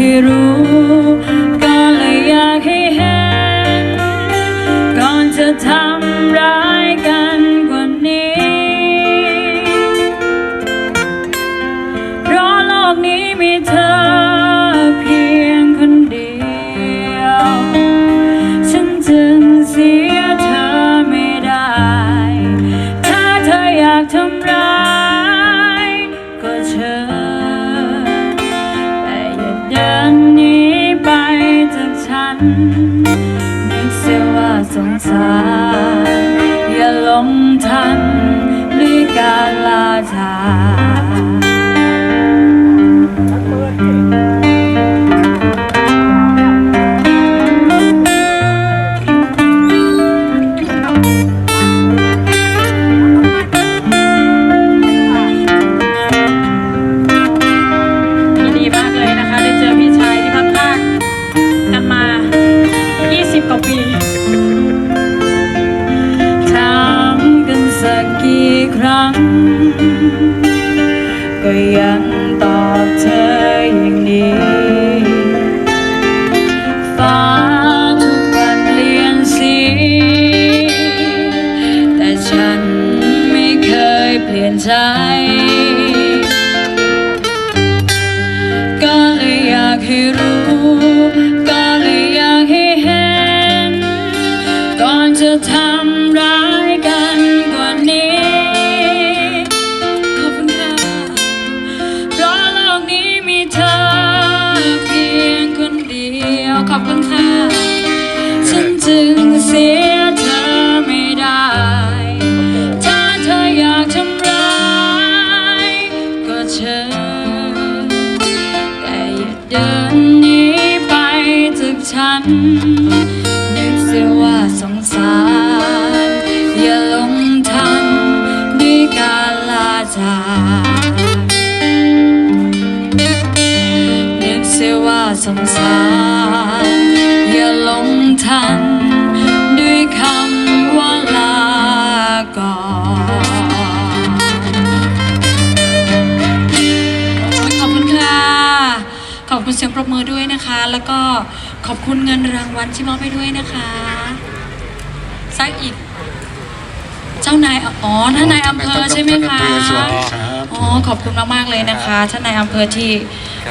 อ ลงทันด้วยการลาจาก ฉันนึกเสียว่าสงสาร อย่าลงทันด้วยการลาจากนึกเสียว่าสงสาร อย่าลงทันด้วยคำว่าลาก่อนขอบคุณค่ะ ขอบคุณเสียงปรบมือด้วยนะคะ แล้วก็ ขอบคุณเงินรางวัลที่มอบให้ด้วยนะคะสักอีก เจ้านายอ๋อท่านนายอำเภอใช่ไหมคะท่านนายอำเภอสวัสดีครับอ๋อขอบคุณมากๆเลยนะคะท่านนายอำเภอที่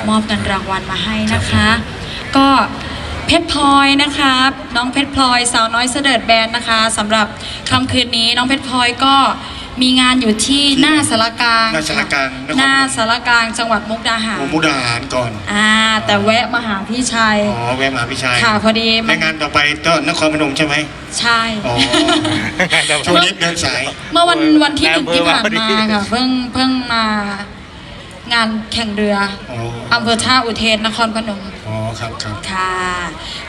มอบเงินรางวัลมาให้นะคะ ก็เพชรพลอยนะคะน้องเพชรพลอยสาวน้อยเสด็จแบนนะคะสำหรับค่ำคืนนี้น้องเพชรพลอยก็ มีงานอยู่ที่หน้าสารกลางหน้าสารกลางนครพนมหน้าสารกลางจังหวัดมุกดาหารหมู่มุกดาหารก่อนอ่าแต่แวะมาหาพี่ชายอ๋อแวะมาหาพี่ชายค่ะพอดีในมันงานต่อไปก็นครพนมใช่ไหมใช่ อ๋อ ช่วงนี้เดินสาย เมื่อวันวันที่หนึ่งที่ผ่านแนวมาเบอร์มาพอดีค่ะเพิ่งเพิ่งมางานแข่งเรืออ๋ออำเภอท่าอุเทนนครพนม อ๋อ ครับครับค่ะ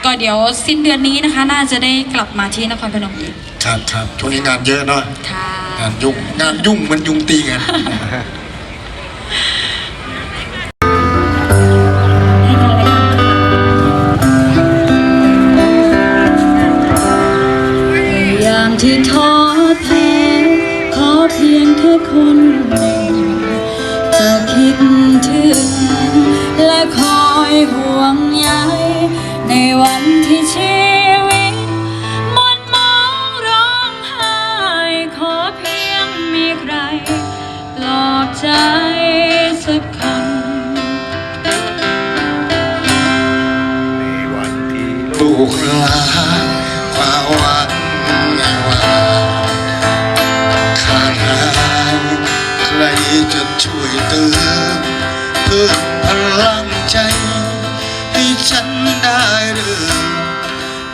ก็เดี๋ยวสิ้นเดือนนี้นะคะ น่าจะได้กลับมาที่นครพนมอีกครับครับช่วงนี้งานเยอะเนาะค่ะงานยุ่งงานยุ่งเหมันยุงตีกันยามที่ท้อแท้ขอเพียงแค่คนหนึ่ และคอยห่วงใยในวันที่ชีวิตหมดมองร้องไห้ขอเพียงมีใครปลอบใจสักคำในวันที่ลูกหลานความหวังไม่ว่าขาดหายใครจะช่วยเติมเพิ่มพ ลังใจ ให้ฉันได้เริ่ม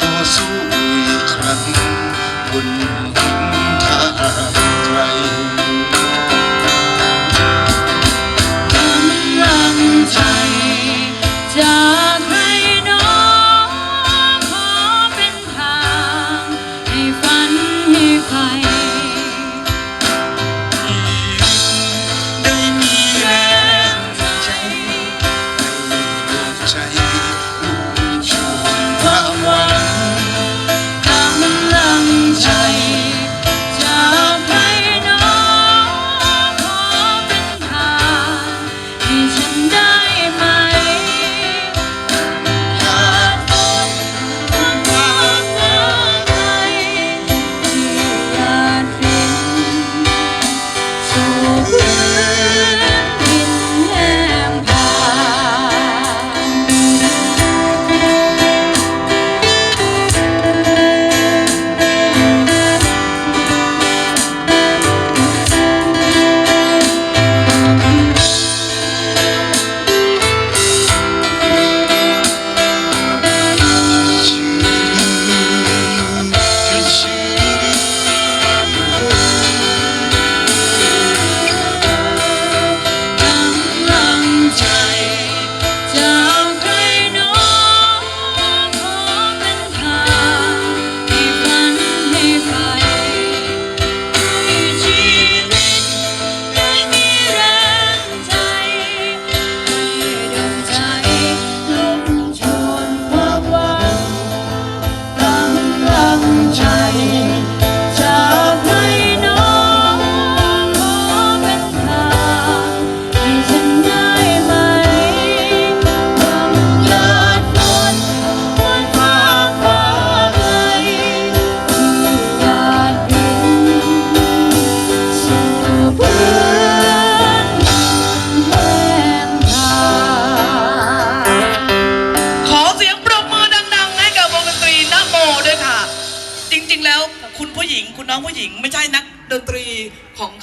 ต่อสู้อีกครั้งบนทางไกล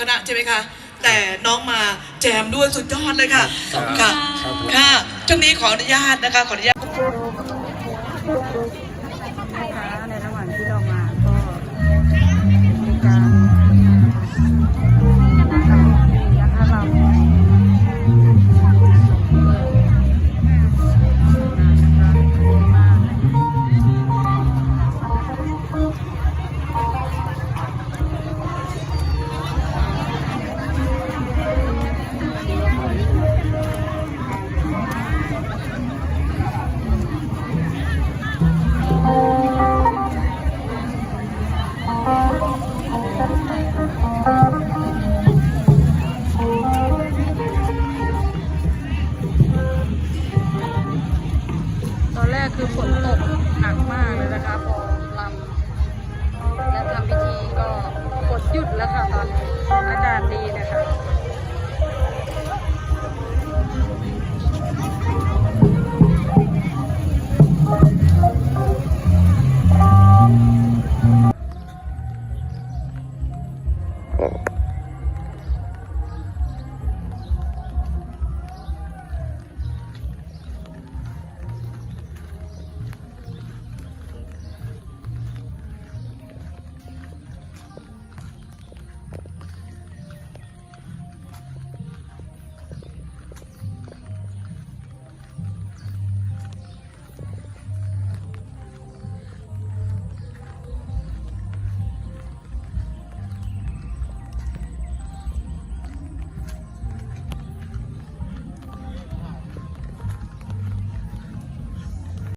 คณะใช่ไหมคะ แต่น้องมาแจมด้วยสุดยอดเลยค่ะขอบคุณค่ะค่ะ ค่ะช่วงนี้ขออนุญาตนะคะ ขออนุญาต หยุดแล้วค่ะตอนนี้อากาศดีนะคะ